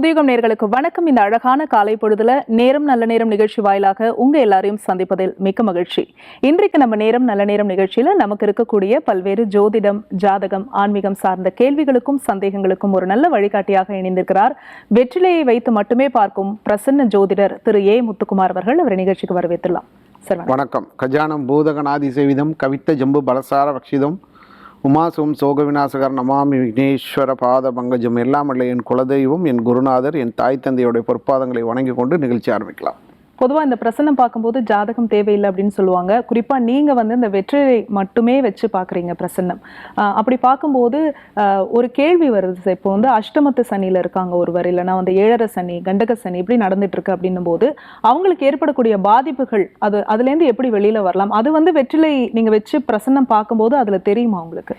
புதியகம் நேர்களுக்கு வணக்கம். இந்த அழகான காலை பொழுதுல நேரம் நல்ல நேரம் நிகழ்ச்சி வாயிலாக உங்க எல்லாரையும் சந்திப்பதில் மிக்க மகிழ்ச்சி. இன்றைக்கு நம்ம நேரம் நல்ல நேரம் நிகழ்ச்சியில நமக்கு இருக்கக்கூடிய பல்வேறு ஜோதிடம் ஜாதகம் ஆன்மீகம் சார்ந்த கேள்விகளுக்கும் சந்தேகங்களுக்கும் ஒரு நல்ல வழிகாட்டியாக இணைந்திருக்கிறார். வெற்றிலையை வைத்து மட்டுமே பார்க்கும் பிரசன்ன ஜோதிடர் திரு ஏ. முத்துக்குமார் அவர்கள் அவரை நிகழ்ச்சிக்கு வரவேற்றுள்ளார் சார் வணக்கம். வணக்கம். கஜானம் பூதகநாதி சேவிதம் கவித்த ஜம்பு பலசார ரக்ஷிதம் உமாசும் சோக விநாசகர் நமாமி விக்னேஸ்வர பாத பங்கஜம் எல்லாம் அல்ல என் குலதெய்வம் என் குருநாதர் என் தாய் தந்தையுடைய பொற்பாதங்களை வணங்கி கொண்டு நிகழ்ச்சி ஆரம்பிக்கலாம். பொதுவாக இந்த பிரசன்னம் பார்க்கும்போது ஜாதகம் தேவையில்லை அப்படின்னு சொல்லுவாங்க. குறிப்பாக நீங்கள் வந்து இந்த வெற்றிலை மட்டுமே வச்சு பார்க்குறீங்க பிரசன்னம். அப்படி பார்க்கும்போது ஒரு கேள்வி வருது இப்போ வந்து அஷ்டமத்து சனியில் இருக்காங்க ஒருவர். இல்லைனா வந்து ஏழரை சனி கண்டக சனி இப்படி நடந்துட்டுருக்கு அப்படின்னும் போது அவங்களுக்கு ஏற்படக்கூடிய பாதிப்புகள் அது அதுலேருந்து எப்படி வெளியில் வரலாம்? அது வந்து வெற்றிலை நீங்கள் வச்சு பிரசன்னம் பார்க்கும்போது அதில் தெரியுமா உங்களுக்கு?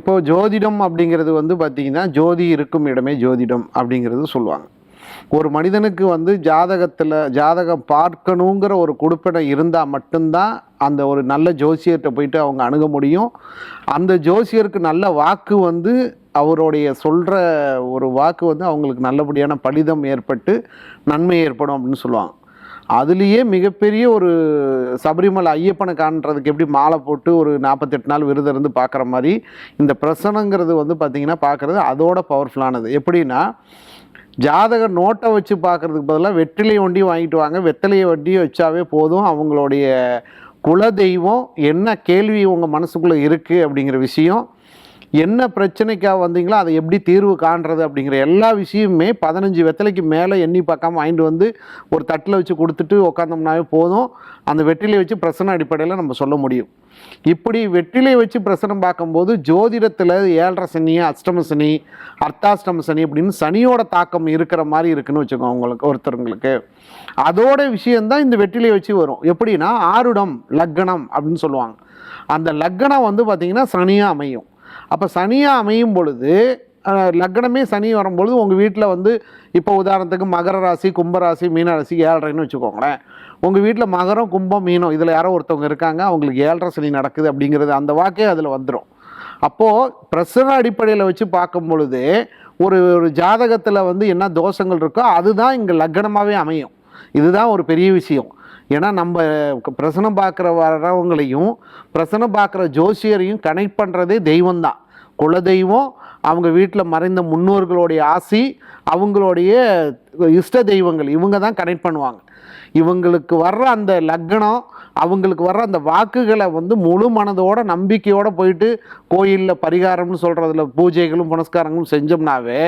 இப்போ ஜோதிடம் அப்படிங்கிறது வந்து பார்த்தீங்கன்னா ஜோதி இருக்கும் இடமே ஜோதிடம் அப்படிங்கிறது சொல்லுவாங்க. ஒரு மனிதனுக்கு வந்து ஜாதகத்தில் ஜாதகம் பார்க்கணுங்கிற ஒரு கொடுப்பினை இருந்தால் மட்டும்தான் அந்த ஒரு நல்ல ஜோசியர்கிட்ட போயிட்டு அவங்க அணுக முடியும். அந்த ஜோசியருக்கு நல்ல வாக்கு வந்து அவருடைய சொல்கிற ஒரு வாக்கு வந்து அவங்களுக்கு நல்லபடியான பலிதம் ஏற்பட்டு நன்மை ஏற்படும் அப்படின்னு சொல்லுவாங்க. அதுலேயே மிகப்பெரிய ஒரு சபரிமலை ஐயப்பனை காண்றதுக்கு எப்படி மாலை போட்டு ஒரு நாற்பத்தெட்டு நாள் விருதம் இருந்து பார்க்குற மாதிரி இந்த பிரசனங்கிறது வந்து பார்த்திங்கன்னா பார்க்குறது அதோட பவர்ஃபுல்லானது எப்படின்னா ஜாதக நோட்டை வச்சு பார்க்குறதுக்கு பதிலாக வெற்றிலை வண்டி வாங்கிட்டு வாங்க. வெத்தலையை வண்டி வச்சாவே போதும். அவங்களுடைய குலதெய்வம் என்ன கேள்வி உங்கள் மனசுக்குள்ளே இருக்குது அப்படிங்கிற விஷயம். என்ன பிரச்சனைக்காக வந்தீங்களோ அதை எப்படி தீர்வு காண்றது அப்படிங்கிற எல்லா விஷயமுமே பதினஞ்சு வெத்தலைக்கு மேலே எண்ணி பார்க்காம வாங்கிட்டு வந்து ஒரு தட்டில் வச்சு கொடுத்துட்டு உக்காந்தோம்னாவே போதும். அந்த வெற்றிலை வச்சு பிரசன அடிப்படையில் நம்ம சொல்ல முடியும். இப்படி வெற்றிலை வச்சு பிரசனம் பார்க்கும்போது ஜோதிடத்தில் ஏழரை சனி அஷ்டம சனி அர்த்தாஷ்டம சனி அப்படின்னு சனியோட தாக்கம் இருக்கிற மாதிரி இருக்குன்னு வச்சுக்கோங்க உங்களுக்கு ஒருத்தருங்களுக்கு. அதோட விஷயந்தான் இந்த வெற்றிலை வச்சு வரும். எப்படின்னா ஆருடம் லக்கணம் அப்படின்னு சொல்லுவாங்க. அந்த லக்கணம் வந்து பார்த்திங்கன்னா சனியாக அமையும். அப்போ சனியாக அமையும் பொழுது லக்னமே சனி வரும்பொழுது உங்கள் வீட்டில் வந்து இப்போ உதாரணத்துக்கு மகர ராசி கும்பராசி மீனராசி ஏழரைன்னு வச்சுக்கோங்களேன். உங்கள் வீட்டில் மகரம் கும்பம் மீனம் இதில் யாரோ ஒருத்தவங்க இருக்காங்க அவங்களுக்கு ஏழரை சனி நடக்குது அப்படிங்கிறது அந்த வாக்கே அதில் வந்துடும் அப்போது பிரசன அடிப்படையில் வச்சு பார்க்கும் பொழுது ஒரு ஒரு ஜாதகத்தில் வந்து என்ன தோஷங்கள் இருக்கோ அதுதான் இங்கே லக்னமாகவே அமையும். இதுதான் ஒரு பெரிய விஷயம். ஏன்னா நம்ம பிரசனம் பார்க்குற வரவங்களையும் பிரசனம் பார்க்குற ஜோசியரையும் கனெக்ட் பண்ணுறதே தெய்வம்தான். குலதெய்வம் அவங்க வீட்டில் மறைந்த முன்னோர்களுடைய ஆசி அவங்களுடைய இஷ்ட தெய்வங்கள் இவங்க தான் கனெக்ட் பண்ணுவாங்க. இவங்களுக்கு வர்ற அந்த லக்னம் அவங்களுக்கு வர்ற அந்த வாக்குகளை வந்து முழு மனதோட நம்பிக்கையோடு போயிட்டு கோயிலில் பரிகாரம்னு சொல்கிறதுல பூஜைகளும் புனஸ்காரங்களும் செஞ்சோம்னாவே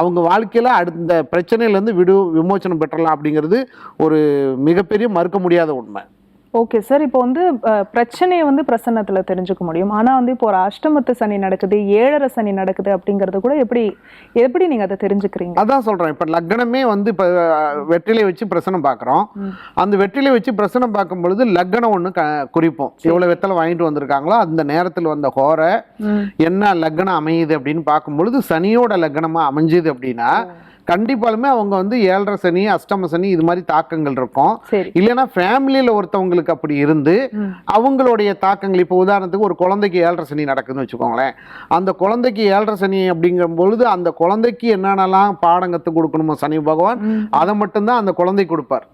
அவங்க வாழ்க்கையில் அடுத்த பிரச்சனையிலேருந்து விடு விமோச்சனம் பெற்றலாம் அப்படிங்கிறது ஒரு மிகப்பெரிய மறுக்க முடியாத உண்மை. ஓகே சார் இப்போ வந்து பிரச்சனையை வந்து பிரசன்னத்துல தெரிஞ்சுக்க முடியும். ஆனா வந்து இப்போ ஒரு அஷ்டமத்து சனி நடக்குது ஏழரை சனி நடக்குது அப்படிங்கறது கூட எப்படி எப்படி நீங்க அதை தெரிஞ்சுக்கிறீங்க? அதான் சொல்கிறேன் இப்போ லக்னமே வந்து இப்போ வெற்றிலை வச்சு பிரசனம் பார்க்குறோம். அந்த வெற்றிலை வச்சு பிரசனம் பார்க்கும் பொழுது லக்னம் ஒன்று க குறிப்போம். எவ்வளோ வெத்தலை வாங்கிட்டு வந்திருக்காங்களோ அந்த நேரத்தில் வந்த ஹோரை. என்ன லக்னம் அமையுது அப்படின்னு பார்க்கும் பொழுது சனியோட லக்னமாக அமைஞ்சுது அப்படின்னா கண்டிப்பாலுமே அவங்க வந்து ஏழரை சனி அஷ்டம சனி இது மாதிரி தாக்கங்கள் இருக்கும் இல்லைன்னா ஃபேமிலியில் ஒருத்தவங்களுக்கு அப்படி இருந்து. அவங்களுடைய தாக்கங்கள் இப்போ உதாரணத்துக்கு ஒரு குழந்தைக்கு ஏழரை சனி நடக்குதுன்னு வச்சுக்கோங்களேன் அந்த குழந்தைக்கு ஏழரை சனி அப்படிங்கும் பொழுது அந்த குழந்தைக்கு என்னென்னலாம் பாடம் கற்றுக் கொடுக்கணுமோ சனி பகவான். அதை மட்டும்தான் அந்த குழந்தை கொடுப்பார்.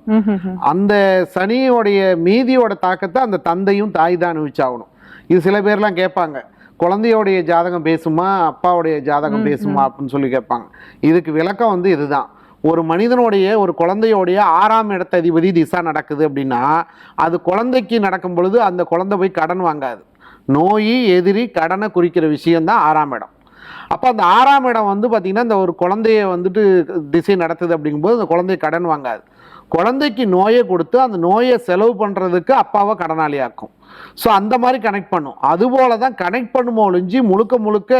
அந்த சனியோடைய மீதியோட தாக்கத்தை அந்த தந்தையும் தாய் தான் அனுபவிச்சாகணும் இது சில பேர்லாம் கேட்பாங்க குழந்தையோடைய ஜாதகம் பேசுமா அப்பாவுடைய ஜாதகம் பேசுமா அப்படின்னு சொல்லி கேட்பாங்க. இதுக்கு விளக்கம் வந்து இதுதான். ஒரு மனிதனுடைய ஒரு குழந்தையோடைய ஆறாம் இடத்த அதிபதி திசா நடக்குது அப்படின்னா அது குழந்தைக்கு நடக்கும் பொழுது அந்த குழந்தை போய் கடன் வாங்காது. நோய் எதிரி கடனை குறிக்கிற விஷயம்தான் ஆறாம் இடம். அப்போ அந்த ஆறாம் இடம் வந்து பார்த்திங்கன்னா இந்த ஒரு குழந்தைய வந்துட்டு திசை நடத்துது அப்படிங்கும்போது அந்த குழந்தை கடன் வாங்காது. குழந்தைக்கு நோயை கொடுத்து அந்த நோயை செலவு பண்ணுறதுக்கு அப்பாவை கடனாளியாக்கும். ஸோ அந்த மாதிரி கனெக்ட் பண்ணும். அதுபோல தான் கனெக்ட் பண்ணுமோ ஒழிஞ்சு முழுக்க முழுக்க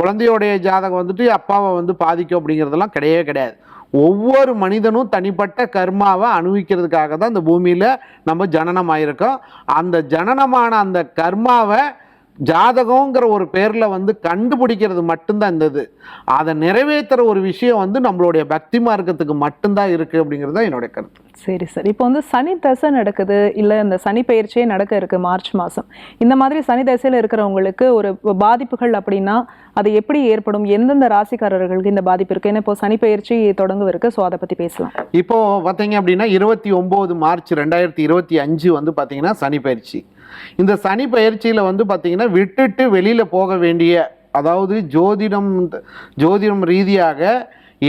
குழந்தையோடைய ஜாதகம் வந்துட்டு அப்பாவை வந்து பாதிக்கும் அப்படிங்கிறதெல்லாம் கிடையவே கிடையாது. ஒவ்வொரு மனிதனும் தனிப்பட்ட கர்மாவை அனுபவிக்கிறதுக்காக தான் இந்த பூமியில் நம்ம ஜனனம் ஆயிருக்கோம் அந்த ஜனனமான அந்த கர்மாவை ஜாதகங்கிற ஒரு பேர்ல வந்து கண்டுபிடிக்கிறது மட்டும்தான் இந்த இது. அதை நிறைவேற்றுற ஒரு விஷயம் வந்து நம்மளுடைய பக்தி மார்க்கத்துக்கு மட்டும்தான் இருக்கு அப்படிங்கிறது தான் என்னுடைய கருத்து. சரி சார். இப்போ வந்து சனி தசை நடக்குது இல்லை இந்த சனி பயிற்சியே நடக்க இருக்கு மார்ச் மாதம் இந்த மாதிரி சனி தசையில் இருக்கிறவங்களுக்கு ஒரு பாதிப்புகள் அப்படின்னா அது எப்படி ஏற்படும்? எந்தெந்த ராசிக்காரர்களுக்கு இந்த பாதிப்பு இருக்கு? ஏன்னா இப்போ சனி பயிற்சி தொடங்க இருக்கு ஸோ அதை பற்றி பேசலாம். இப்போ பார்த்தீங்க அப்படின்னா இருபத்தி ஒம்பது மார்ச் ரெண்டாயிரத்தி இருபத்தி அஞ்சு வந்து பார்த்தீங்கன்னா சனி பயிற்சி. இந்த சனி பயிற்சியில் வந்து பார்த்திங்கன்னா விட்டுட்டு வெளியில் போக வேண்டிய அதாவது ஜோதிடம் ஜோதிடம் ரீதியாக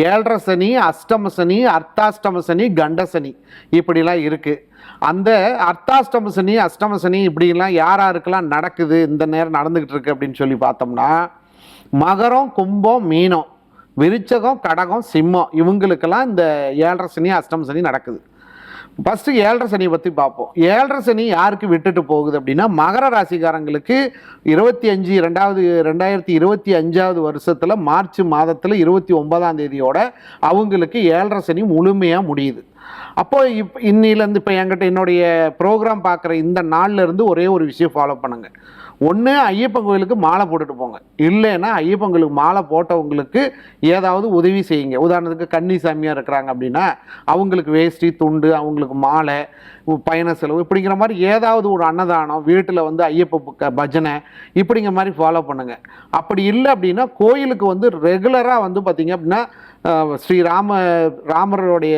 ஏழரை சனி அஷ்டம சனி அர்த்தாஷ்டம சனி கண்ட சனி இப்படிலாம் இருக்குது அந்த அர்த்தாஷ்டம சனி அஷ்டம சனி இப்படிலாம் யார் யாருக்கெல்லாம் நடக்குது இந்த நேரம் நடந்துக்கிட்டு இருக்கு அப்படின்னு சொல்லி பார்த்தோம்னா மகரம் கும்பம் மீனம் விருச்சகம் கடகம் சிம்மம் இவங்களுக்கெல்லாம் இந்த ஏழரை சனி அஷ்டம சனி நடக்குது. ஃபஸ்ட்டு ஏழரை சனியை பற்றி பார்ப்போம். ஏழரை சனி யாருக்கு விட்டுட்டு போகுது அப்படின்னா மகர ராசிக்காரங்களுக்கு இருபத்தி அஞ்சு ரெண்டாவது ரெண்டாயிரத்தி இருபத்தி அஞ்சாவது வருஷத்தில் மார்ச் மாதத்தில் இருபத்தி ஒன்பதாம் தேதியோட அவங்களுக்கு ஏழரை சனி முழுமையாக முடியுது. அப்போ இப் இன்னிலேருந்து இப்போ என்கிட்ட என்னுடைய ப்ரோக்ராம் பார்க்குற இந்த நாள்லேருந்து ஒரே ஒரு விஷயம் ஃபாலோ பண்ணுங்கள் ஒன்று ஐயப்பன் கோயிலுக்கு மாலை போட்டுட்டு போங்க. இல்லைன்னா ஐயப்பன் கோயிலுக்கு மாலை போட்டவங்களுக்கு ஏதாவது உதவி செய்யுங்க. உதாரணத்துக்கு கன்னி சாமியாக இருக்கிறாங்க அப்படின்னா அவங்களுக்கு வேஷ்டி துண்டு அவங்களுக்கு மாலை பயண செலவு இப்படிங்கிற மாதிரி ஏதாவது ஒரு அன்னதானம் வீட்டில் வந்து ஐயப்ப பஜனை இப்படிங்கிற மாதிரி ஃபாலோ பண்ணுங்க. அப்படி இல்லை அப்படின்னா கோயிலுக்கு வந்து ரெகுலராக வந்து பார்த்திங்க அப்படின்னா ஸ்ரீராம ஸ்ரீ ராம ராமருடைய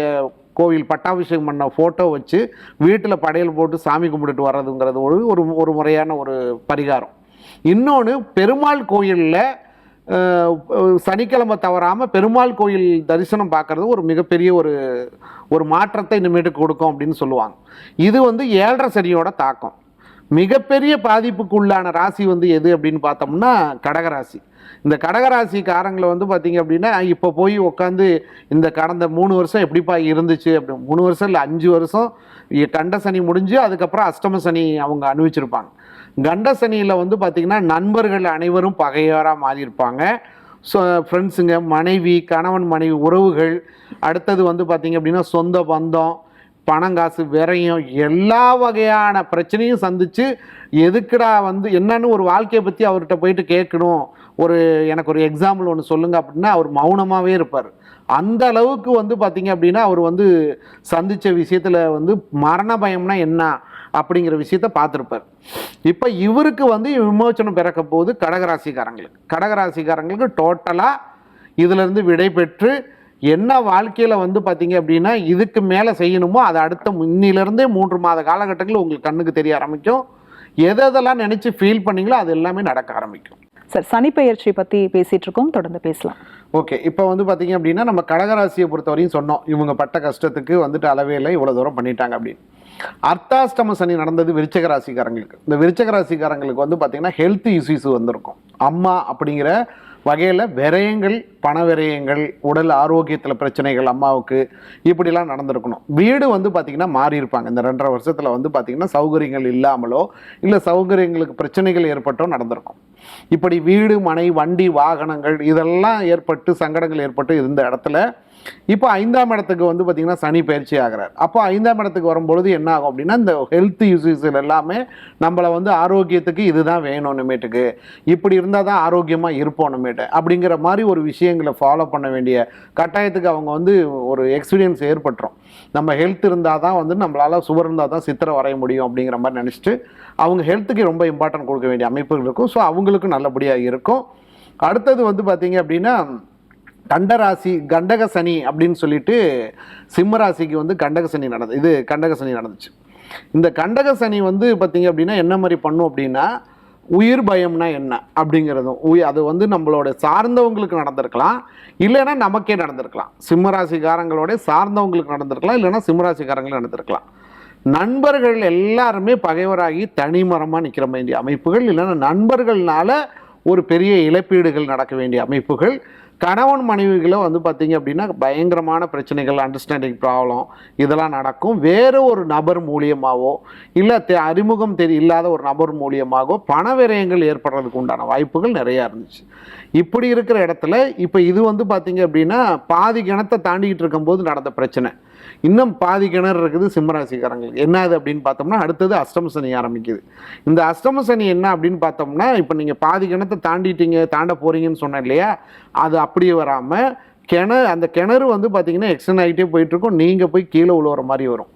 கோவில் பட்டாபிஷேகம் பண்ண ஃபோட்டோ வச்சு வீட்டில் படையல் போட்டு சாமி கும்பிட்டுட்டு வர்றதுங்கிறது ஒரு ஒரு ஒரு முறையான ஒரு பரிகாரம். இன்னொன்று பெருமாள் கோயிலில் சனிக்கிழமை தவறாமல் பெருமாள் கோயில் தரிசனம் பார்க்குறது ஒரு மிகப்பெரிய ஒரு ஒரு மாற்றத்தை இனிமேட்டு கொடுக்கும் அப்படின்னு சொல்லுவாங்க. இது வந்து ஏழரை சனியோட தாக்கம். மிகப்பெரிய பாதிப்புக்கு உள்ளான ராசி வந்து எது அப்படின்னு பார்த்தோம்னா கடகராசி. இந்த கடகராசிக்காரங்களை வந்து பார்த்தீங்க அப்படின்னா இப்போ போய் உட்காந்து இந்த கடந்த மூணு வருஷம் எப்படிப்பா இருந்துச்சு அப்படி மூணு வருஷம் இல்லை அஞ்சு வருஷம் கண்ட சனி முடிஞ்சு அதுக்கப்புறம் அஷ்டம சனி அவங்க அனுபவிச்சிருப்பாங்க. கண்ட சனியில் வந்து பார்த்திங்கன்னா நண்பர்கள் அனைவரும் பகையாராக மாறியிருப்பாங்க. ஸோ ஃப்ரெண்ட்ஸுங்க மனைவி கணவன் மனைவி உறவுகள் அடுத்தது வந்து பார்த்திங்க அப்படின்னா சொந்த பந்தம் பணம் காசு விரையும் எல்லா வகையான பிரச்சனையும் சந்திச்சு எதுக்குடா வந்து என்னன்னு ஒரு வாழ்க்கையை பற்றி அவர்கிட்ட போயிட்டு கேட்கணும். ஒரு எனக்கு ஒரு எக்ஸாம்பிள் ஒன்று சொல்லுங்க அப்படின்னா அவர் மௌனமாகவே இருப்பார். அந்த அளவுக்கு வந்து பார்த்தீங்க அப்படின்னா அவர் வந்து சந்தித்த விஷயத்தில் வந்து மரண பயம்னா என்ன அப்படிங்கிற விஷயத்த பார்த்துருப்பார் இப்போ இவருக்கு வந்து விமோச்சனம் பிறக்க போகுது கடகராசிக்காரங்களுக்கு. கடகராசிக்காரங்களுக்கு டோட்டலாக இதிலிருந்து விடை பெற்று என்ன வாழ்க்கையில் வந்து பார்த்தீங்க அப்படின்னா இதுக்கு மேலே செய்யணுமோ அதை அடுத்த இன்னிலிருந்தே மூன்று மாத காலகட்டங்களில் உங்களுக்கு கண்ணுக்கு தெரிய ஆரம்பிக்கும். எது எதெல்லாம் நினச்சி ஃபீல் பண்ணீங்களோ அது எல்லாமே நடக்க ஆரம்பிக்கும். சார் சனி பெயர்ச்சி பற்றி பேசிகிட்டு இருக்கோம் தொடர்ந்து பேசலாம். ஓகே. இப்போ வந்து பார்த்தீங்க அப்படின்னா நம்ம கடகராசியை பொறுத்தவரையும் சொன்னோம். இவங்க பட்ட கஷ்டத்துக்கு வந்துட்டு அளவே இல்லை இவ்வளோ தூரம் பண்ணிட்டாங்க அப்படின்னு. அர்த்தாஷ்டம சனி நடந்தது விருச்சக ராசிக்காரங்களுக்கு. இந்த விருச்சக ராசிக்காரங்களுக்கு வந்து பார்த்தீங்கன்னா ஹெல்த் இஷ்யூஸ் வந்திருக்கும். அம்மா அப்படிங்கிற வகையில் விரயங்கள் பண விரயங்கள் உடல் ஆரோக்கியத்தில் பிரச்சனைகள் அம்மாவுக்கு இப்படிலாம் நடந்திருக்கணும். வீடு வந்து பார்த்திங்கன்னா மாறி இருப்பாங்க. இந்த ரெண்டரை வருஷத்தில் வந்து பார்த்திங்கன்னா சௌகரியங்கள் இல்லாமலோ இல்லை சௌகரியங்களுக்கு பிரச்சனைகள் ஏற்பட்டோ நடந்திருக்கும். இப்படி வீடு மனை வண்டி வாகனங்கள் இதெல்லாம் ஏற்பட்டு சங்கடங்கள் ஏற்பட்டு இருந்த இடத்துல இப்போ ஐந்தாம் இடத்துக்கு வந்து பார்த்திங்கன்னா சனி பயிற்சி ஆகிறார். அப்போ ஐந்தாம் இடத்துக்கு வரும்பொழுது என்ன ஆகும் அப்படின்னா இந்த ஹெல்த் இஷ்யூஸில் எல்லாமே நம்மளை வந்து ஆரோக்கியத்துக்கு இதுதான் வேணும் இனிமேட்டுக்கு இப்படி இருந்தால் தான் ஆரோக்கியமாக இருப்போம் இனிமேட்டு அப்படிங்கிற மாதிரி ஒரு விஷயங்களை ஃபாலோ பண்ண வேண்டிய கட்டாயத்துக்கு அவங்க வந்து ஒரு எக்ஸ்பீரியன்ஸ் ஏற்பட்டுரும். நம்ம ஹெல்த் இருந்தால் தான் வந்து நம்மளால் சுவர் இருந்தால் தான் சித்திரை வரைய முடியும் அப்படிங்கிற மாதிரி நினச்சிட்டு அவங்க ஹெல்த்துக்கு ரொம்ப இம்பார்ட்டன்ட் கொடுக்க வேண்டிய அமைப்புகள் இருக்கும். ஸோ அவங்களுக்கும் நல்லபடியாக இருக்கும். அடுத்தது வந்து பார்த்திங்க அப்படின்னா கண்டராசி கண்டக சனி அப்படின்னு சொல்லிட்டு சிம்மராசிக்கு வந்து கண்டக சனி நடந்து இது கண்டக சனி நடந்துச்சு. இந்த கண்டக சனி வந்து பார்த்தீங்க அப்படின்னா என்ன மாதிரி பண்ணும் அப்படின்னா உயிர் பயம்னா என்ன அப்படிங்கிறதும் உயிர் அது வந்து நம்மளோட சார்ந்தவங்களுக்கு நடந்திருக்கலாம் இல்லைன்னா நமக்கே நடந்திருக்கலாம். சிம்மராசிக்காரங்களோட சார்ந்தவங்களுக்கு நடந்திருக்கலாம் இல்லைன்னா சிம்மராசிக்காரங்களும் நடந்திருக்கலாம். நண்பர்கள் எல்லாருமே பகைவராகி தனிமரமாக நிற்கிற வேண்டிய அமைப்புகள் இல்லைன்னா நண்பர்கள்னால ஒரு பெரிய இழப்பீடுகள் நடக்க வேண்டிய அமைப்புகள் கணவன் மனைவிகளை வந்து பார்த்திங்க அப்படின்னா பயங்கரமான பிரச்சனைகள் அண்டர்ஸ்டாண்டிங் ப்ராப்ளம் இதெல்லாம் நடக்கும். வேறு ஒரு நபர் மூலியமாகவோ இல்லை தெ அறிமுகம் தெரி இல்லாத ஒரு நபர் மூலியமாகவோ பண விரயங்கள் ஏற்படுறதுக்கு உண்டான வாய்ப்புகள் நிறையா இருந்துச்சு. இப்படி இருக்கிற இடத்துல இப்போ இது வந்து பார்த்திங்க அப்படின்னா பாதி கிணத்தை தாண்டிக்கிட்டு இருக்கும்போது நடந்த பிரச்சனை. இன்னும் பாதி கிணறு இருக்குது சிம்மராசிக்காரங்களுக்கு. என்ன அது அப்படின்னு பார்த்தோம்னா அடுத்தது அஷ்டம சனி ஆரம்பிக்குது. இந்த அஷ்டம சனி என்ன அப்படின்னு பார்த்தோம்னா இப்போ நீங்கள் பாதி கிணத்தை தாண்டிட்டீங்க தாண்ட போகிறீங்கன்னு சொன்னேன் இல்லையா? அது அப்படியே வராமல் கிணறு அந்த கிணறு வந்து பார்த்தீங்கன்னா எக்ஸ்டன் ஆகிட்டே போயிட்டுருக்கும். நீங்கள் போய் கீழே உழுவுற மாதிரி வரும்.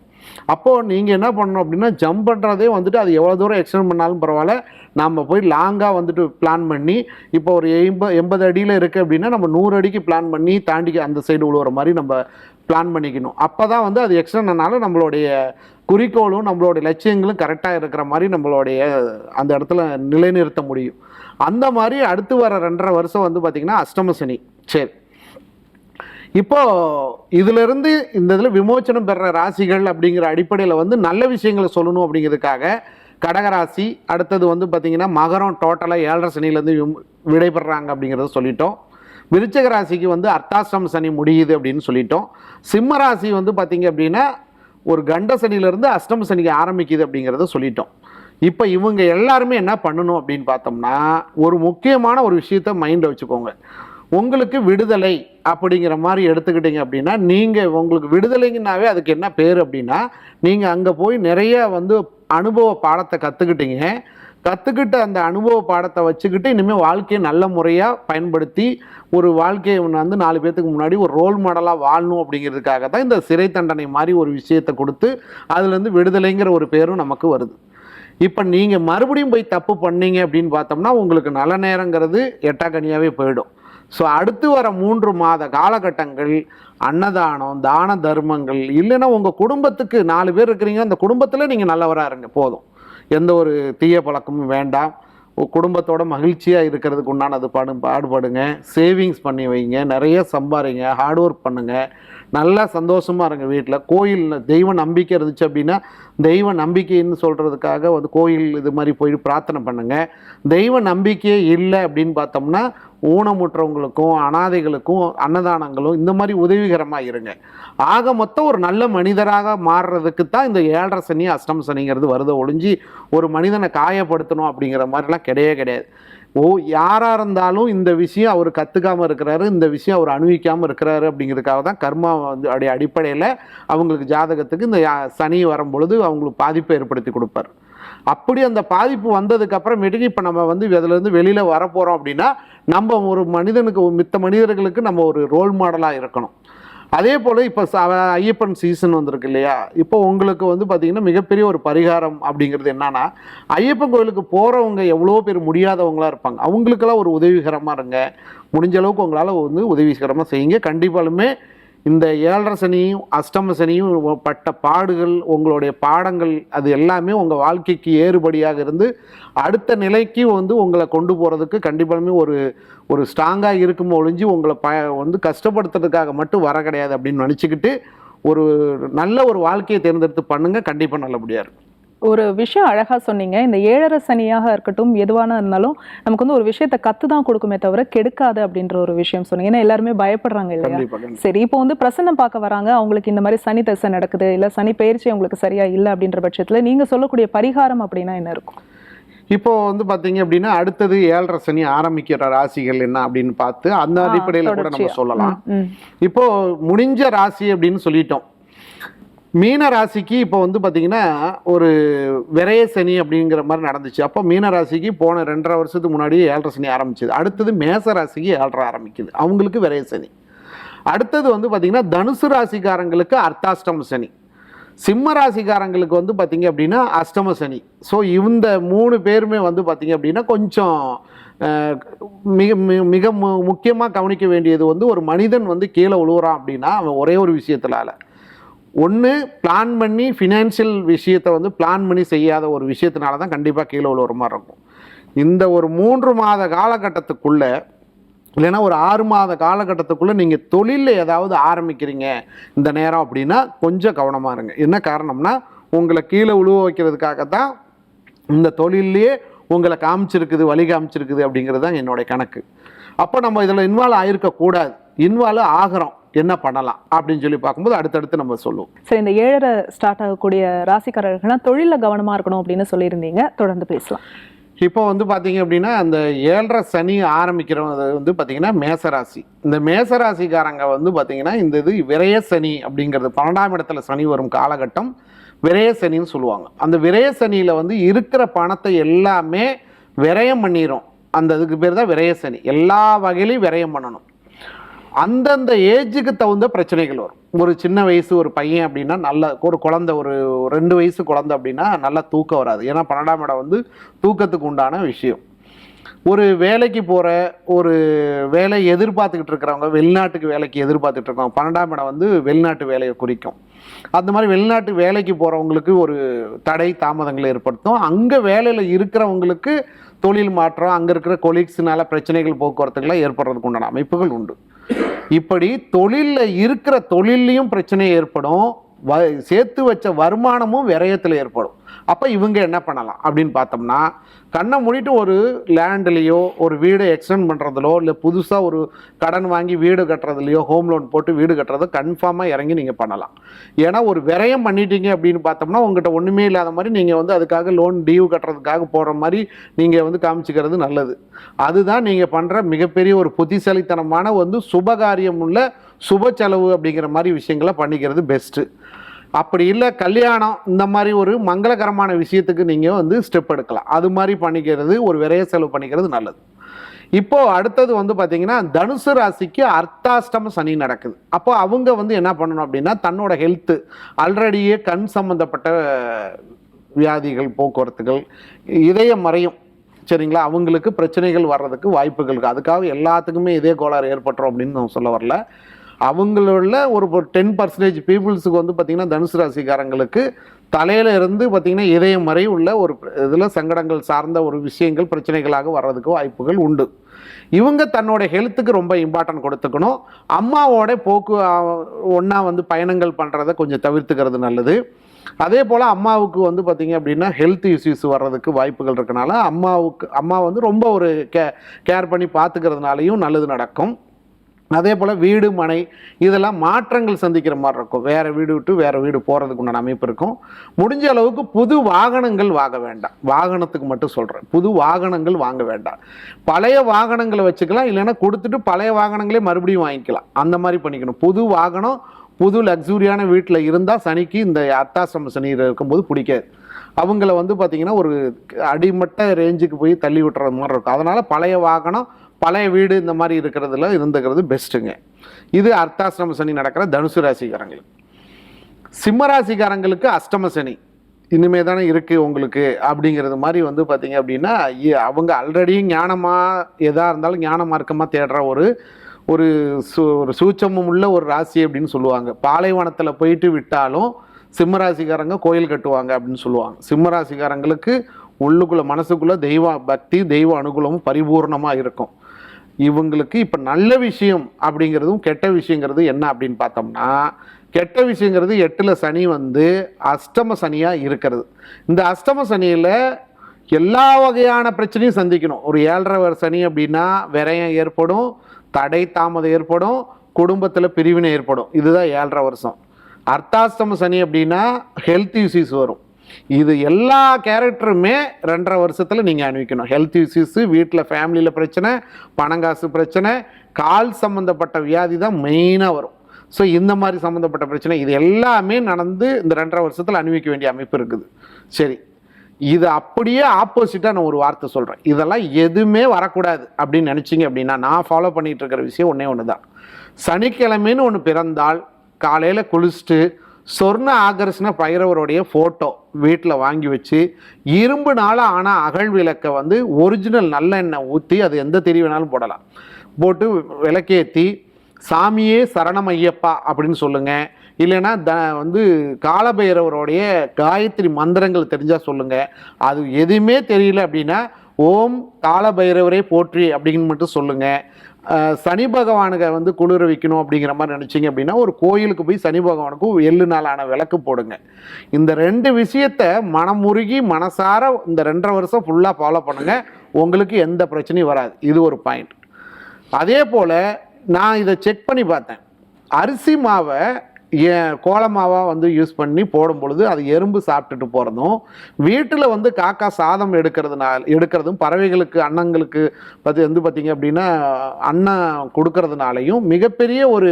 அப்போது நீங்கள் என்ன பண்ணணும் அப்படின்னா ஜம்ப் பண்ணுறதே வந்துட்டு அது எவ்வளோ தூரம் எக்ஸ்டெண்ட் பண்ணாலும் பரவாயில்ல. நம்ம போய் லாங்காக வந்துட்டு பிளான் பண்ணி இப்போ ஒரு எண்பது எண்பது அடியில் இருக்குது அப்படின்னா நம்ம நூறு அடிக்கு பிளான் பண்ணி தாண்டி அந்த சைடு உழுவுற மாதிரி நம்ம பிளான் பண்ணிக்கணும். அப்போ தான் வந்து அது எக்ஸ்டெண்ட் நம்மளுடைய குறிக்கோளும் நம்மளுடைய லட்சியங்களும் கரெக்டாக இருக்கிற மாதிரி நம்மளுடைய அந்த இடத்துல நிலைநிறுத்த முடியும். அந்த மாதிரி அடுத்து வர ரெண்டரை வருஷம் வந்து பார்த்திங்கன்னா அஷ்டம சனி. சரி. இப்போ இதிலிருந்து இந்த இதில் விமோச்சனம் பெற ராசிகள் அப்படிங்கிற அடிப்படையில் வந்து நல்ல விஷயங்களை சொல்லணும் அப்படிங்கிறதுக்காக கடகராசி அடுத்தது வந்து பார்த்திங்கன்னா மகரம் டோட்டலாக ஏழரை சனிலேருந்து விம்- விடைபெறாங்க அப்படிங்கிறத சொல்லிட்டோம். விருச்சக ராசிக்கு வந்து அர்த்தாசிரம சனி முடியுது அப்படின்னு சொல்லிட்டோம். சிம்ம ராசி வந்து பார்த்திங்க அப்படின்னா ஒரு கண்ட சனியிலேருந்து அஷ்டம சனிக்கு ஆரம்பிக்குது அப்படிங்கிறத சொல்லிட்டோம். இப்போ இவங்க எல்லாருமே என்ன பண்ணணும் அப்படின்னு பார்த்தோம்னா ஒரு முக்கியமான ஒரு விஷயத்த மைண்டில் வச்சுக்கோங்க. உங்களுக்கு விடுதலை அப்படிங்கிற மாதிரி எடுத்துக்கிட்டீங்க அப்படின்னா நீங்கள் உங்களுக்கு விடுதலைங்கனாவே அதுக்கு என்ன பேர் அப்படின்னா நீங்கள் அங்கே போய் நிறைய வந்து அனுபவ பாடத்தை கற்றுக்கிட்டீங்க கற்றுக்கிட்ட அந்த அனுபவ பாடத்தை வச்சுக்கிட்டு இனிமேல் வாழ்க்கையை நல்ல முறையாக பயன்படுத்தி ஒரு வாழ்க்கையை வந்து நாலு பேர்த்துக்கு முன்னாடி ஒரு ரோல் மாடலாக வாழணும் அப்படிங்கிறதுக்காக தான் இந்த சிறை தண்டனை மாதிரி ஒரு விஷயத்தை கொடுத்து அதுலேருந்து விடுதலைங்கிற ஒரு பேரும் நமக்கு வருது. இப்போ நீங்கள் மறுபடியும் போய் தப்பு பண்ணீங்க அப்படின்னு பார்த்தோம்னா உங்களுக்கு நல்ல நேரங்கிறது எட்டாக்கனியாகவே போயிடும். ஸோ அடுத்து வர மூன்று மாத காலகட்டங்கள் அன்னதானம் தான தர்மங்கள் இல்லைன்னா உங்கள் குடும்பத்துக்கு நாலு பேர் இருக்கிறீங்க அந்த குடும்பத்தில் நீங்கள் நல்லவராக இருங்க போதும். எந்த ஒரு தீய பழக்கமும் வேண்டாம். குடும்பத்தோட மகிழ்ச்சியாக இருக்கிறதுக்கு உண்டானது பாடு பாடுபடுங்க சேவிங்ஸ் பண்ணி வைங்க. நிறைய சம்பாதிங்க ஹார்ட் ஒர்க் பண்ணுங்கள் நல்லா சந்தோஷமாக இருங்க வீட்டில் கோயில் தெய்வம் நம்பிக்கை இருந்துச்சு அப்படின்னா தெய்வ நம்பிக்கைன்னு சொல்கிறதுக்காக வந்து கோயில் இது மாதிரி போய் பிரார்த்தனை பண்ணுங்கள் தெய்வ நம்பிக்கையே இல்லை அப்படின்னு பார்த்தோம்னா ஊனமுற்றவங்களுக்கும் அனாதைகளுக்கும் அன்னதானங்களும் இந்த மாதிரி உதவிகரமாக இருங்க. ஆக மொத்தம் ஒரு நல்ல மனிதராக மாறுறதுக்கு தான் இந்த ஏழரை சனி அஷ்டம் சனிங்கிறது வருதை ஒழிஞ்சு ஒரு மனிதனை காயப்படுத்தணும் அப்படிங்கிற மாதிரிலாம் கிடையவே கிடையாது. ஓ யாராக இருந்தாலும் இந்த விஷயம் அவர் கற்றுக்காமல் இருக்கிறாரு இந்த விஷயம் அவர் அணுவிக்காமல் இருக்கிறாரு அப்படிங்கிறதுக்காக தான் கர்மா வந்து அப்படி அடிப்படையில் அவங்களுக்கு ஜாதகத்துக்கு இந்த யா- சனி வரும்பொழுது அவங்களுக்கு பாதிப்பை ஏற்படுத்தி கொடுப்பார். அப்படி அந்த பாதிப்பு வந்ததுக்கு அப்புறமேட்டுக்கு இப்போ நம்ம வந்து இதிலேருந்து வெளியில் வரப்போகிறோம் அப்படின்னா நம்ம ஒரு மனிதனுக்கு மித்த மனிதர்களுக்கு நம்ம ஒரு ரோல் மாடலாக இருக்கணும். அதே போல் இப்போ ஐயப்பன் சீசன் வந்திருக்கு இல்லையா? இப்போ உங்களுக்கு வந்து பார்த்திங்கன்னா மிகப்பெரிய ஒரு பரிகாரம் அப்படிங்கிறது என்னன்னா ஐயப்பன் கோயிலுக்கு போகிறவங்க எவ்வளோ பேர் முடியாதவங்களா இருப்பாங்க. அவங்களுக்கெல்லாம் ஒரு உதவிகரமாக இருங்க. முடிஞ்ச அளவுக்கு உங்களால் வந்து உதவிகரமாக செய்யுங்க. கண்டிப்பாலுமே இந்த ஏழரை சனியும் அஷ்டம சனியும் பட்ட பாடுகள் உங்களுடைய பாடங்கள் அது எல்லாமே உங்கள் வாழ்க்கைக்கு ஏறுபடியாக இருந்து அடுத்த நிலைக்கு வந்து உங்களை கொண்டு போகிறதுக்கு கண்டிப்பாலுமே ஒரு ஒரு ஸ்ட்ராங்காக இருக்கும் ஒழிஞ்சு உங்களை ப வந்து கஷ்டப்படுத்துறதுக்காக மட்டும் வர கிடையாது அப்படின்னு நினச்சிக்கிட்டு ஒரு நல்ல ஒரு வாழ்க்கையை தேர்ந்தெடுத்து பண்ணுங்கள் கண்டிப்பாக நல்லபடியாக இருக்கும். ஒரு விஷயம் அழகா சொன்னீங்க. இந்த ஏழரை சனியாக இருக்கட்டும் எதுவான இருந்தாலும் நமக்கு வந்து ஒரு விஷயத்தை கத்து தான் கொடுக்குமே தவிர கெடுக்காது அப்படின்ற ஒரு விஷயம் சொன்னீங்க. ஏன்னா எல்லாருமே பயப்படுறாங்க இல்லையா? சரி இப்போ வந்து பிரசன்னம் பார்க்க வராங்க. அவங்களுக்கு இந்த மாதிரி சனி தசை நடக்குது இல்ல சனி பயிற்சி அவங்களுக்கு சரியா இல்லை அப்படின்ற பட்சத்துல நீங்க சொல்லக்கூடிய பரிகாரம் அப்படின்னா என்ன இருக்கும்? இப்போ வந்து பார்த்தீங்க அப்படின்னா அடுத்தது ஏழரை சனி ஆரம்பிக்கிற ராசிகள் என்ன அப்படின்னு பார்த்து அந்த அடிப்படையில் கூட நம்ம. சொல்லலாம். இப்போ முடிஞ்ச ராசி அப்படின்னு சொல்லிட்டோம். மீன ராசிக்கு இப்போ வந்து பார்த்தீங்கன்னா ஒரு விரைய சனி அப்படிங்கிற மாதிரி நடந்துச்சு. அப்போ மீன ராசிக்கு போன ரெண்டரை வருஷத்துக்கு முன்னாடியே ஏழரை சனி ஆரம்பிச்சது. அடுத்தது மேச ராசிக்கு ஏழரை ஆரம்பிக்குது. அவங்களுக்கு விரைய சனி. அடுத்தது வந்து பார்த்தீங்கன்னா தனுசு ராசிக்காரங்களுக்கு அர்த்தாஷ்டம சனி. சிம்ம ராசிக்காரங்களுக்கு வந்து பார்த்தீங்க அப்படின்னா அஷ்டம சனி. ஸோ இந்த மூணு பேருமே வந்து பார்த்தீங்க அப்படின்னா கொஞ்சம் மிக மிக மு- முக்கியமாக கவனிக்க வேண்டியது வந்து ஒரு மனிதன் வந்து கீழே உழுவுறான் அப்படின்னா அவன் ஒரே ஒரு விஷயத்தினால. ஒன்று பிளான் பண்ணி ஃபினான்ஷியல் விஷயத்தை வந்து பிளான் பண்ணி செய்யாத ஒரு விஷயத்தினால தான் கண்டிப்பாக கீழே விழுவுற மாதிரி இருக்கும். இந்த ஒரு மூன்று மாத காலகட்டத்துக்குள்ளே இல்லைன்னா ஒரு ஆறு மாத காலகட்டத்துக்குள்ளே நீங்கள் தொழிலில் ஏதாவது ஆரம்பிக்கிறீங்க இந்த நேரம் அப்படின்னா கொஞ்சம் கவனமாக இருங்க. என்ன காரணம்னா உங்களை கீழே உழுவ வைக்கிறதுக்காக தான் இந்த தொழிலையே உங்களை காமிச்சிருக்குது வழி காமிச்சிருக்குது அப்படிங்கிறது தான் என்னுடைய கணக்கு. அப்போ நம்ம இதில் இன்வால்வ் ஆகிருக்கக்கூடாது இன்வால்வ் ஆகிறோம். என்ன பண்ணலாம் அப்படின்னு சொல்லி பார்க்கும்போது அடுத்தடுத்து நம்ம சொல்லுவோம். சரி இந்த ஏழரை ஸ்டார்ட் ஆகக்கூடிய ராசிக்காரர்கள்லாம் தொழில கவனமா இருக்கணும் அப்படின்னு சொல்லியிருந்தீங்க. தொடர்ந்து பேசலாம். இப்போ வந்து பார்த்தீங்க அப்படின்னா அந்த ஏழரை சனி ஆரம்பிக்கிறவங்க வந்து பார்த்தீங்கன்னா மேசராசி. இந்த மேசராசிக்காரங்க வந்து பார்த்தீங்கன்னா இந்த இது விரய சனி அப்படிங்கிறது பன்னெண்டாம் இடத்துல சனி வரும் காலகட்டம் விரய சனின்னு சொல்லுவாங்க. அந்த விரய சனியில் வந்து இருக்கிற பணத்தை எல்லாமே விரயம் பண்ணிடும் அந்த இதுக்கு பேர் தான் விரய சனி. எல்லா வகையிலையும் விரயம் பண்ணணும். அந்தந்த ஏஜுக்கு தகுந்த பிரச்சனைகள் வரும். ஒரு சின்ன வயசு ஒரு பையன் அப்படின்னா நல்ல ஒரு குழந்தை ஒரு ரெண்டு வயசு குழந்தை அப்படின்னா நல்லா தூக்கம் வராது. ஏன்னா பன்னெண்டாம் இடம் வந்து தூக்கத்துக்கு உண்டான விஷயம். ஒரு வேலைக்கு போகிற ஒரு வேலை எதிர்பார்த்துக்கிட்டு இருக்கிறவங்க வெளிநாட்டுக்கு வேலைக்கு எதிர்பார்த்துட்டு இருக்கவங்க பன்னெண்டாம் இடம் வந்து வெளிநாட்டு வேலையை குறிக்கும். அந்த மாதிரி வெளிநாட்டு வேலைக்கு போகிறவங்களுக்கு ஒரு தடை தாமதங்களை ஏற்படுத்தும். அங்கே வேலையில் இருக்கிறவங்களுக்கு தொழில் மாற்றம் அங்கே இருக்கிற கொலீக்ஸ்னால பிரச்சனைகள் போக்குவரத்துக்கெல்லாம் ஏற்படுறதுக்கு உண்டான அமைப்புகள் உண்டு. இப்படி தொழிலில் இருக்கிற தொழில்லையும் பிரச்சனை ஏற்படும் வ சேர்த்து வச்ச வருமானமும் விரயத்தில் ஏற்படும். அப்போ இவங்க என்ன பண்ணலாம்? அப்படின்னு பார்த்தோம்னா கண்ணை மூடிட்டு ஒரு லேண்ட்லேயோ ஒரு வீடை எக்ஸ்டெண்ட் பண்ணுறதுலோ இல்லை புதுசாக ஒரு கடன் வாங்கி வீடு கட்டுறதுலையோ ஹோம் லோன் போட்டு வீடு கட்டுறதோ கன்ஃபார்மாக இறங்கி நீங்கள் பண்ணலாம். ஏன்னா ஒரு விரயம் பண்ணிட்டீங்க அப்படின்னு பார்த்தோம்னா உங்கள்கிட்ட ஒன்றுமே இல்லாத மாதிரி நீங்கள் வந்து அதுக்காக லோன் டியூ கட்டுறதுக்காக போடுற மாதிரி நீங்கள் வந்து காமிச்சிக்கிறது நல்லது. அதுதான் நீங்கள் பண்ணுற மிகப்பெரிய ஒரு புத்திசாலித்தனமான வந்து சுபகாரியம் உள்ள சுப செலவு அப்படிங்கிற மாதிரி விஷயங்களை பண்ணிக்கிறது பெஸ்ட்டு அப்படி இல்லை கல்யாணம் இந்த மாதிரி ஒரு மங்களகரமான விஷயத்துக்கு நீங்கள் வந்து ஸ்டெப் எடுக்கலாம். அது மாதிரி பண்ணிக்கிறது ஒரு விரைய செலவு பண்ணிக்கிறது நல்லது. இப்போது அடுத்தது வந்து பார்த்திங்கன்னா தனுசு ராசிக்கு அர்த்தாஷ்டம சனி நடக்குது. அப்போ அவங்க வந்து என்ன பண்ணணும் அப்படின்னா தன்னோட ஹெல்த்து ஆல்ரெடியே கண் சம்மந்தப்பட்ட வியாதிகள் போக்குவரத்துகள் இதயம் மறையும். சரிங்களா? அவங்களுக்கு பிரச்சனைகள் வர்றதுக்கு வாய்ப்புகள் இருக்குது அதுக்காக எல்லாத்துக்குமே இதே கோளாறு ஏற்பட்டுரும் அப்படின்னு நான் சொல்ல வரல. அவங்கள ஒரு டென் பர்சன்டேஜ் பீப்புள்ஸுக்கு வந்து பார்த்திங்கன்னா தனுசு ராசிக்காரங்களுக்கு தலையில இருந்து பார்த்திங்கன்னா இதயம் வரை உள்ள ஒரு இதில் சங்கடங்கள் சார்ந்த ஒரு விஷயங்கள் பிரச்சனைகளாக வர்றதுக்கு வாய்ப்புகள் உண்டு. இவங்க தன்னோட ஹெல்த்துக்கு ரொம்ப இம்பார்ட்டன்ட் கொடுத்துக்கணும். அம்மாவோட போக்கு ஒன்றா வந்து பயணங்கள் பண்ணுறதை கொஞ்சம் தவிர்த்துக்கிறது நல்லது. அதே போல் அம்மாவுக்கு வந்து பார்த்திங்க அப்படின்னா ஹெல்த் இஷ்யூஸ் வர்றதுக்கு வாய்ப்புகள் இருக்கனால அம்மாவுக்கு அம்மா வந்து ரொம்ப ஒரு கே கேர் பண்ணி பார்த்துக்கிறதுனாலையும் நல்லது நடக்கும். அதே போல் வீடு மனை இதெல்லாம் மாற்றங்கள் சந்திக்கிற மாதிரி இருக்கும். வேறு வீடு விட்டு வேறு வீடு போகிறதுக்கு உண்டான அமைப்பு இருக்கும். முடிஞ்ச அளவுக்கு புது வாகனங்கள் வாங்க வேண்டாம். வாகனத்துக்கு மட்டும் சொல்கிறேன் புது வாகனங்கள் வாங்க வேண்டாம். பழைய வாகனங்களை வச்சுக்கலாம். இல்லைன்னா கொடுத்துட்டு பழைய வாகனங்களே மறுபடியும் வாங்கிக்கலாம். அந்த மாதிரி பண்ணிக்கணும். புது வாகனம் புது லக்ஸூரியான வீட்டில் இருந்தால் சனிக்கு இந்த அத்தாசிரம சனி இருக்கும்போது பிடிக்காது. அவங்கள வந்து பார்த்திங்கன்னா ஒரு அடிமட்ட ரேஞ்சுக்கு போய் தள்ளி விட்டுற மாதிரி இருக்கும். அதனால் பழைய வாகனம் பழைய வீடு இந்த மாதிரி இருக்கிறதுல இருந்துக்கிறது பெஸ்ட்டுங்க இது அர்த்தாசிரம சனி நடக்கிற தனுசு ராசிக்காரங்களுக்கு. சிம்ம ராசிக்காரங்களுக்கு அஷ்டம சனி. இனிமே தானே இருக்குது உங்களுக்கு அப்படிங்கிறது மாதிரி வந்து பார்த்தீங்க அப்படின்னா அவங்க ஆல்ரெடி ஞானமாக எதாக இருந்தாலும் ஞான மார்க்கமாக தேடுற ஒரு ஒரு சு ஒரு சூச்சமும் உள்ள ஒரு ராசி அப்படின்னு சொல்லுவாங்க. பாலைவனத்தில் போயிட்டு விட்டாலும் சிம்ம ராசிக்காரங்க கோயில் கட்டுவாங்க அப்படின்னு சொல்லுவாங்க. சிம்ம ராசிக்காரங்களுக்கு மனசுக்குள்ளே தெய்வ பக்தி தெய்வ அனுகூலமும் பரிபூர்ணமாக இருக்கும். இவங்களுக்கு இப்போ நல்ல விஷயம் அப்படிங்கிறதும் கெட்ட விஷயங்கிறது என்ன அப்படின்னு பார்த்தோம்னா கெட்ட விஷயங்கிறது எட்டில் சனி வந்து அஷ்டம சனியாக இருக்கிறது. இந்த அஷ்டம சனியில் எல்லா வகையான பிரச்சனையும் சந்திக்கணும். ஒரு ஏழரை வர சனி அப்படின்னா விரயம் ஏற்படும் தடை தாமதம் ஏற்படும் குடும்பத்தில் பிரிவினை ஏற்படும். இதுதான் ஏழரை வருஷம். அர்த்தாஷ்டம சனி அப்படின்னா ஹெல்த் இஷ்யூஸ் வரும். இது எல்லா கேரக்டருமே ரெண்டரை வருஷத்தில் நீங்கள் அனுபவிக்கணும் ஹெல்த் இஷ்யூஸு வீட்டில் ஃபேமிலியில் பிரச்சனை பணங்காசு பிரச்சனை கால் சம்மந்தப்பட்ட வியாதி தான் மெயினாக வரும். ஸோ இந்த மாதிரி சம்மந்தப்பட்ட பிரச்சனை இது எல்லாமே நடந்து இந்த ரெண்டரை வருஷத்தில் அணிவிக்க வேண்டிய அமைப்பு இருக்குது. சரி இது அப்படியே ஆப்போசிட்டாக நான் ஒரு வார்த்தை சொல்கிறேன் இதெல்லாம் எதுவுமே வரக்கூடாது அப்படின்னு நினச்சிங்க அப்படின்னா நான் ஃபாலோ பண்ணிகிட்டு இருக்கிற விஷயம் ஒன்றே ஒன்று தான் சனிக்கிழமைன்னு ஒன்று பிறந்தால் காலையில் குளிச்சுட்டு சொர்ண ஆகர்ஷ்ண பைரவருடைய ஃபோட்டோ வீட்டில் வாங்கி வச்சு இரும்புனால ஆனால் அகழ் விளக்கை வந்து ஒரிஜினல் நல்லெண்ணெய் ஊற்றி அது எந்த திரி வேணாலும் போடலாம். போட்டு விளக்கேற்றி சாமியே சரணம் ஐயப்பா அப்படின்னு சொல்லுங்கள் இல்லைன்னா த வந்து காலபைரவருடைய காயத்ரி மந்திரங்கள் தெரிஞ்சால் சொல்லுங்கள் அது எதுவுமே தெரியல அப்படின்னா ஓம் காலபைரவரே போற்றி அப்படின்னு மட்டும் சொல்லுங்கள் சனி பகவானுக்கு வந்து குளிர வைக்கணும் அப்படிங்கிற மாதிரி நினச்சிங்க அப்படின்னா ஒரு கோயிலுக்கு போய் சனி பகவானுக்கும் எள்ளு நாளான விளக்கு போடுங்க. இந்த ரெண்டு விஷயத்த மனமுருகி மனசார இந்த ரெண்டரை வருஷம் ஃபுல்லாக ஃபாலோ பண்ணுங்க. உங்களுக்கு எந்த பிரச்சனையும் வராது. இது ஒரு பாயிண்ட் அதே போல் நான் இதை செக் பண்ணி பார்த்தேன். அரிசி மாவை ஏன் கோலமாவாக வந்து யூஸ் பண்ணி போடும் பொழுது அது எறும்பு சாப்பிட்டுட்டு போகிறதும் வீட்டில் வந்து காக்கா சாதம் எடுக்கிறதுனால எடுக்கிறதும் பறவைகளுக்கு அன்னங்களுக்கு பற்றி வந்து பார்த்திங்க அப்படின்னா அன்னம் கொடுக்கறதுனாலையும் மிகப்பெரிய ஒரு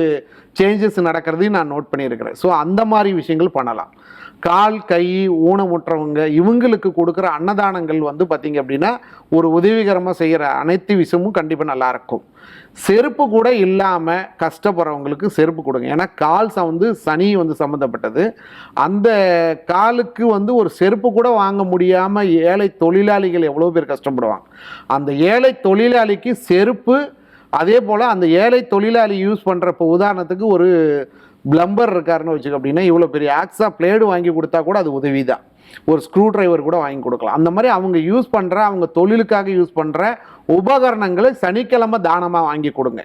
சேஞ்சஸ் நடக்கிறதையும் நான் நோட் பண்ணியிருக்கிறேன். ஸோ அந்த மாதிரி விஷயங்கள் பண்ணலாம். கால் கை ஊனமுற்றவங்க இவங்களுக்கு கொடுக்குற அன்னதானங்கள் வந்து பார்த்திங்க அப்படின்னா ஒரு உதவிகரமாக செய்கிற அனைத்து விஷயமும் கண்டிப்பாக நல்லாயிருக்கும் செருப்பு கூட இல்லாமல் கஷ்டப்படுறவங்களுக்கு செருப்பு கொடுங்க. ஏன்னா கால் ச- வந்து சனி வந்து சம்மந்தப்பட்டது அந்த காலுக்கு வந்து ஒரு செருப்பு கூட வாங்க முடியாமல் ஏழை தொழிலாளிகள் எவ்வளோ பேர் கஷ்டப்படுவாங்க. அந்த ஏழை தொழிலாளிக்கு செருப்பு அதே போல் அந்த ஏழை தொழிலாளி யூஸ் பண்ணுறப்ப உதாரணத்துக்கு ஒரு பிளம்பர் இருக்காருன்னு வச்சுக்க அப்படின்னா இவ்வளோ பெரிய ஆக்ஸா பிளேடு வாங்கி கொடுத்தா கூட அது உதவி தான் ஒரு ஸ்க்ரூ டிரைவர் கூட வாங்கி கொடுக்கலாம். அந்த மாதிரி அவங்க யூஸ் பண்ணுற அவங்க தொழிலுக்காக யூஸ் பண்ணுற உபகரணங்களை சனிக்கிழமை தானமாக வாங்கி கொடுங்க.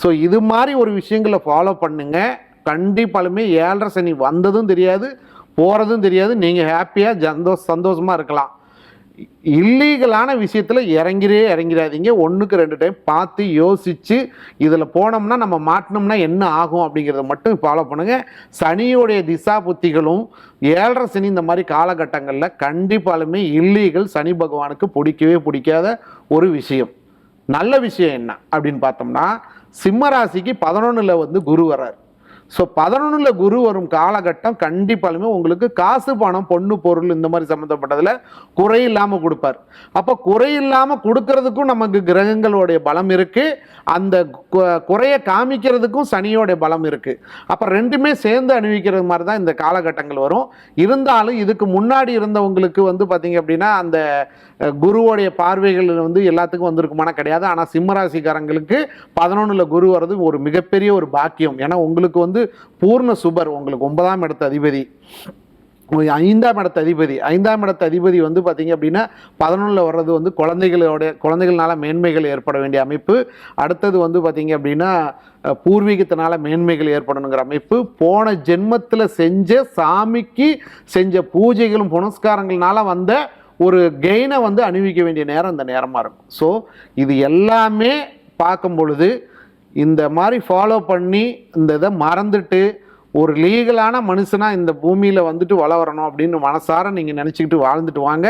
ஸோ இது மாதிரி ஒரு விஷயங்களை ஃபாலோ பண்ணுங்க. கண்டிப்பாலுமே ஏழரை சனி வந்ததும் தெரியாது போகிறதும் தெரியாது. நீங்கள் ஹாப்பியாக சந்தோஷ சந்தோஷமாக இருக்கலாம். இல்லீகலான விஷயத்தில் இறங்கிறே இறங்கிறாதீங்க ஒன்றுக்கு ரெண்டு டைம் பார்த்து யோசித்து இதில் போனோம்னா நம்ம மாட்டினோம்னா என்ன ஆகும் அப்படிங்கிறத மட்டும் ஃபாலோ பண்ணுங்கள் சனியோடைய திசா புத்திகளும் ஏழரை சனி இந்த மாதிரி காலகட்டங்களில் கண்டிப்பாலுமே இல்லீகல் சனி பகவானுக்கு பிடிக்கவே பிடிக்காத ஒரு விஷயம். நல்ல விஷயம் என்ன அப்படின்னு பார்த்தோம்னா சிம்மராசிக்கு பதினொன்றில் வந்து குரு வர்றார். ஸோ பதினொன்றில் குரு வரும் காலகட்டம் கண்டிப்பாலுமே உங்களுக்கு காசு பணம் பொண்ணு பொருள் இந்த மாதிரி சம்மந்தப்பட்டதில் குறை இல்லாமல் கொடுப்பார். அப்போ குறை இல்லாமல் கொடுக்கறதுக்கும் நமக்கு கிரகங்களுடைய பலம் இருக்குது அந்த குறையை காமிக்கிறதுக்கும் சனியோடைய பலம் இருக்குது அப்போ ரெண்டுமே சேர்ந்து அணிவிக்கிறது மாதிரி தான் இந்த காலகட்டங்கள் வரும். இருந்தாலும் இதுக்கு முன்னாடி இருந்தவங்களுக்கு வந்து பார்த்திங்க அப்படின்னா அந்த குருவோடைய பார்வைகள் வந்து எல்லாத்துக்கும் வந்திருக்குமான கிடையாது. ஆனால் சிம்மராசிக்காரங்களுக்கு பதினொன்றில் குரு வர்றது ஒரு மிகப்பெரிய ஒரு பாக்கியம். ஏன்னா உங்களுக்கு வந்து பூர்ண சுபர் உங்களுக்கு ஒன்பதாம் இடத்து அதிபதி. ஐந்தாம் இடத்து அதிபதி. ஐந்தாம் இடத்து அதிபதி வந்து பார்த்தீங்க அப்படின்னா பதினொன்றில் வர்றது வந்து குழந்தைகளோட குழந்தைகள்னால மேன்மைகள் ஏற்பட வேண்டிய அமைப்பு. அடுத்தது வந்து பார்த்தீங்க அப்படின்னா பூர்வீகத்தினால மேன்மைகள் ஏற்படணுங்கிற அமைப்பு. போன ஜென்மத்தில் செஞ்ச சாமிக்கு செஞ்ச பூஜைகளும் புனஸ்காரங்கள்னால வந்த ஒரு கெயினை வந்து அணிவிக்க வேண்டிய நேரம் இந்த நேரமாக இருக்கும். ஸோ இது எல்லாமே பார்க்கும் பொழுது இந்த மாதிரி ஃபாலோ பண்ணி இந்த இதை மறந்துட்டு ஒரு லீகலான மனுஷனாக இந்த பூமியில் வந்துட்டு வளரணும் அப்படின்னு மனசார நீங்கள் நினச்சிக்கிட்டு வாழ்ந்துட்டு வாங்க.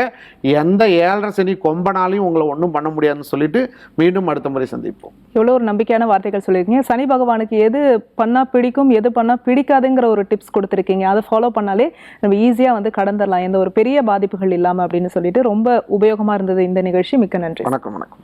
எந்த ஏழரை சனி கொம்பனாலையும் உங்களை ஒன்றும் பண்ண முடியாதுன்னு சொல்லிட்டு மீண்டும் அடுத்த முறை சந்திப்போம். எவ்வளோ ஒரு நம்பிக்கையான வார்த்தைகள் சொல்லியிருக்கீங்க. சனி பகவானுக்கு எது பண்ணா பிடிக்கும் எது பண்ணா பிடிக்காதுங்கிற ஒரு டிப்ஸ் கொடுத்துருக்கீங்க. அதை ஃபாலோ பண்ணாலே நம்ம ஈஸியாக வந்து கடந்துடலாம் எந்த ஒரு பெரிய பாதிப்புகள் இல்லாமல் அப்படின்னு சொல்லிட்டு ரொம்ப உபயோகமாக இருந்தது இந்த நிகழ்ச்சி. மிக்க நன்றி. வணக்கம் வணக்கம்.